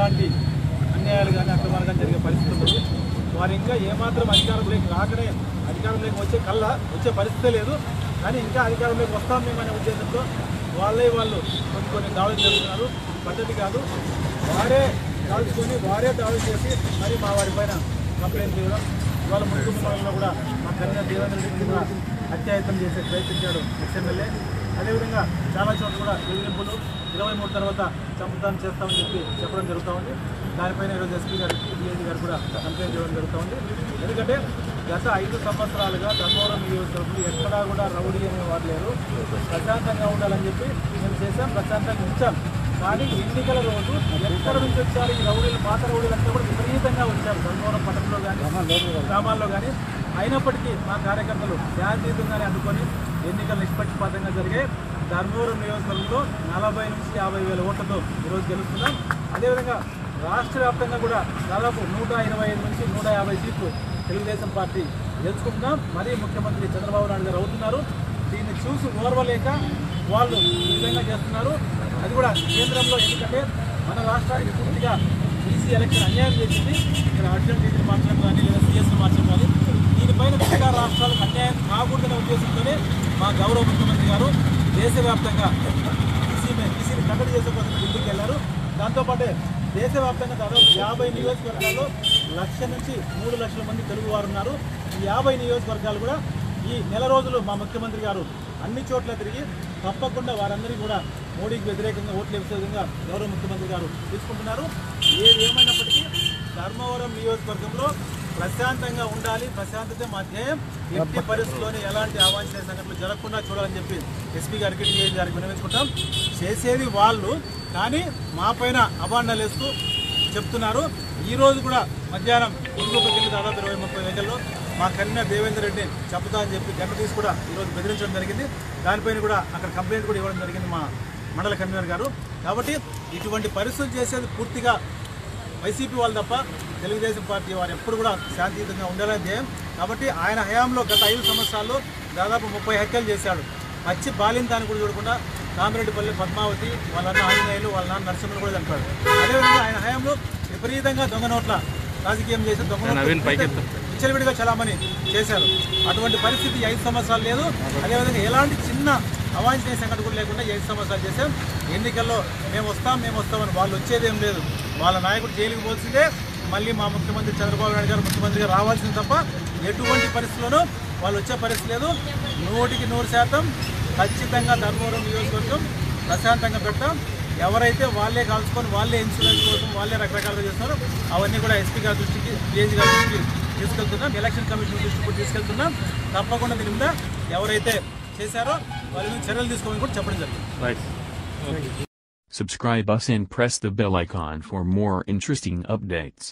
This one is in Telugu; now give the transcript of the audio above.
ఎలాంటి అన్యాయాలు కానీ అక్రమాలు జరిగే పరిస్థితి ఉంది వారు ఇంకా ఏమాత్రం అధికారంలోకి రాకనే అధికారంలోకి వచ్చే కల్లా వచ్చే పరిస్థితే లేదు. కానీ ఇంకా అధికారంలోకి వస్తాం మేము ఉద్దేశంతో వాళ్ళే వాళ్ళు కొన్ని కొన్ని దాడులు చేస్తున్నారు. పద్ధతి కాదు. వారే కాల్చుకొని వారే దాడులు చేసి మరి మా వారి పైన కంప్లైంట్ చేయడం ఇవాళ మున్సిపల్ మండలంలో కూడా మా కన్యా దేవేంద్ర రెడ్డి కూడా అత్యాయత్నం చేసే ప్రయత్నించాడు ఎక్స్ఎమ్మెల్యే అదేవిధంగా చాలా చోట్ల కూడా బెదిరింపులు ఇరవై మూడు తర్వాత చంపుతాను చేస్తామని చెప్పి చెప్పడం జరుగుతూ ఉంది. దానిపైన ఈరోజు ఎస్పీ గారు డిఐజీ గారు కూడా కంప్లైంట్ చేయడం జరుగుతూ ఉంది. ఎందుకంటే గత ఐదు సంవత్సరాలుగా ధర్మవరం నియోజకవర్గంలో ఎక్కడా కూడా రౌడీ అనేవారు లేరు. ప్రశాంతంగా ఉండాలని చెప్పి మేము చేశాం ప్రశాంతంగా ఉంచాం. కానీ ఎన్నికల రోజు ఎక్కడ నుంచి వచ్చారు? ఈ రౌడీలు పాత రౌడీలు అంతా కూడా విపరీతంగా వచ్చారు. ధర్మవరం పట్టణంలో కానీ గ్రామాల్లో కానీ. అయినప్పటికీ మా కార్యకర్తలు శాంతియుతంగానే అందుకొని ఎన్నికలు నిష్పక్షపాతంగా జరిగే ధర్మవరం నియోజకవర్గంలో నలభై నుంచి యాభై వేల ఓట్లతో ఈరోజు గెలుస్తున్నాం. అదేవిధంగా రాష్ట్ర వ్యాప్తంగా కూడా దాదాపు నూట ఇరవై ఐదు నుంచి నూట యాభై సీట్లు తెలుగుదేశం పార్టీ గెలుచుకుంటున్నాం. మరీ ముఖ్యమంత్రి చంద్రబాబు నాయుడు గారు అవుతున్నారు. దీన్ని చూసి ఓర్వలేక వాళ్ళు ఈ విధంగా చేస్తున్నారు. అది కూడా కేంద్రంలో ఎందుకంటే మన రాష్ట్రానికి పూర్తిగా బీసీ ఎలక్షన్ అన్యాయం చేసింది. ఇక్కడ అర్జున్ డీజీని మార్చడం కానీ లేదా సిఎస్ని మార్చడం కానీ దీనిపైన మిగతా రాష్ట్రాలకు అన్యాయం కాకూడదనే ఉద్దేశంతోనే మా గౌరవ ముఖ్యమంత్రి గారు దేశవ్యాప్తంగా బీసీ బీసీని కట్టడి చేసే కోసం ఢిల్లీకి వెళ్ళారు. దాంతోపాటే దేశవ్యాప్తంగా దాదాపు యాభై నియోజకవర్గాల్లో లక్ష నుంచి మూడు లక్షల మంది తెలుగు వారు ఉన్నారు. ఈ యాభై నియోజకవర్గాలు కూడా ఈ నెల రోజులు మా ముఖ్యమంత్రి గారు అన్ని చోట్ల తిరిగి తప్పకుండా వారందరికీ కూడా మోడీకి వ్యతిరేకంగా ఓట్లు వేసే విధంగా గౌరవ ముఖ్యమంత్రి గారు తీసుకుంటున్నారు. ఏది ఏమైనప్పటికీ ధర్మవరం నియోజకవర్గంలో ప్రశాంతంగా ఉండాలి. ప్రశాంతత మా ధ్యేయం. ఎట్టి పరిస్థితుల్లోనే ఎలాంటి అవాంఛనీయ సంఘటనలు జరగకుండా చూడాలని చెప్పి ఎస్పీ గారికి డిఐజీ గారికి వినవించుకుంటాం. చేసేది వాళ్ళు కానీ మా పైన అభాండాలు వేస్తూ చెప్తున్నారు. ఈ రోజు కూడా మధ్యాహ్నం ఇంకొకరికి దాదాపు ఇరవై ముప్పై వెహికల్లో మా కన్యా దేవేందర్ రెడ్డి చెప్తా అని చెప్పి గంట తీసి కూడా ఈరోజు బెదిరించడం జరిగింది. దానిపైన కూడా అక్కడ కంప్లైంట్ కూడా ఇవ్వడం జరిగింది మా మండల కన్వీనర్ గారు. కాబట్టి ఇటువంటి పరిస్థితులు చేసేది పూర్తిగా వైసీపీ వాళ్ళు తప్ప తెలుగుదేశం పార్టీ వారు ఎప్పుడు కూడా శాంతియుతంగా ఉండాలని ధ్యేయం. కాబట్టి ఆయన హయాంలో గత ఐదు సంవత్సరాల్లో దాదాపు ముప్పై హత్యలు చేశాడు. పచ్చి బాలింతాన్ని కూడా చూడకుండా కామిరెడ్డిపల్లి పద్మావతి వాళ్ళ అన్న ఆంజనేయులు వాళ్ళ నాన్న నరసింహులు కూడా చంపాడు అదేవిధంగా ఆయన హయాంలో విపరీతంగా దొంగ నోట్ల రాజకీయం చేసి విచ్చలవిడిగా చలామణి చేశారు. అటువంటి పరిస్థితి ఐదు సంవత్సరాలు లేదు. అదేవిధంగా ఎలాంటి చిన్న అవాంఛనీయ సంఘటన కూడా లేకుండా ఐదు సంవత్సరాలు చేశాం ఎన్నికల్లో మేము వస్తాం మేము వస్తామని వాళ్ళు వచ్చేదేం లేదు. వాళ్ళ నాయకుడు జైలుకి పోల్సిందే మళ్ళీ మా ముఖ్యమంత్రి చంద్రబాబు నాయుడు గారు ముఖ్యమంత్రిగా రావాల్సింది తప్ప ఎటువంటి పరిస్థితుల్లోనూ వాళ్ళు వచ్చే పరిస్థితి లేదు. నూటికి నూరు శాతం ఖచ్చితంగా ధర్మవరం నియోజకవర్గం ప్రశాంతంగా పెడతాం ఎవరైతే వాళ్ళే కాల్చుకొని వాళ్ళే ఇన్సూరెన్స్ కోసం వాళ్ళే రకరకాలుగా చేస్తున్నారో అవన్నీ కూడా ఎస్పీ గారి దృష్టికి డిఏజీ గారి దృష్టికి తీసుకెళ్తున్నాం. ఎలక్షన్ కమిషన్ దృష్టికి కూడా తీసుకెళ్తున్నాం. తప్పకుండా దీని మీద ఎవరైతే చేశారో వాళ్ళ మీద చర్యలు తీసుకోమని కూడా చెప్పడం జరిగింది. Subscribe us and press the bell icon for more interesting updates.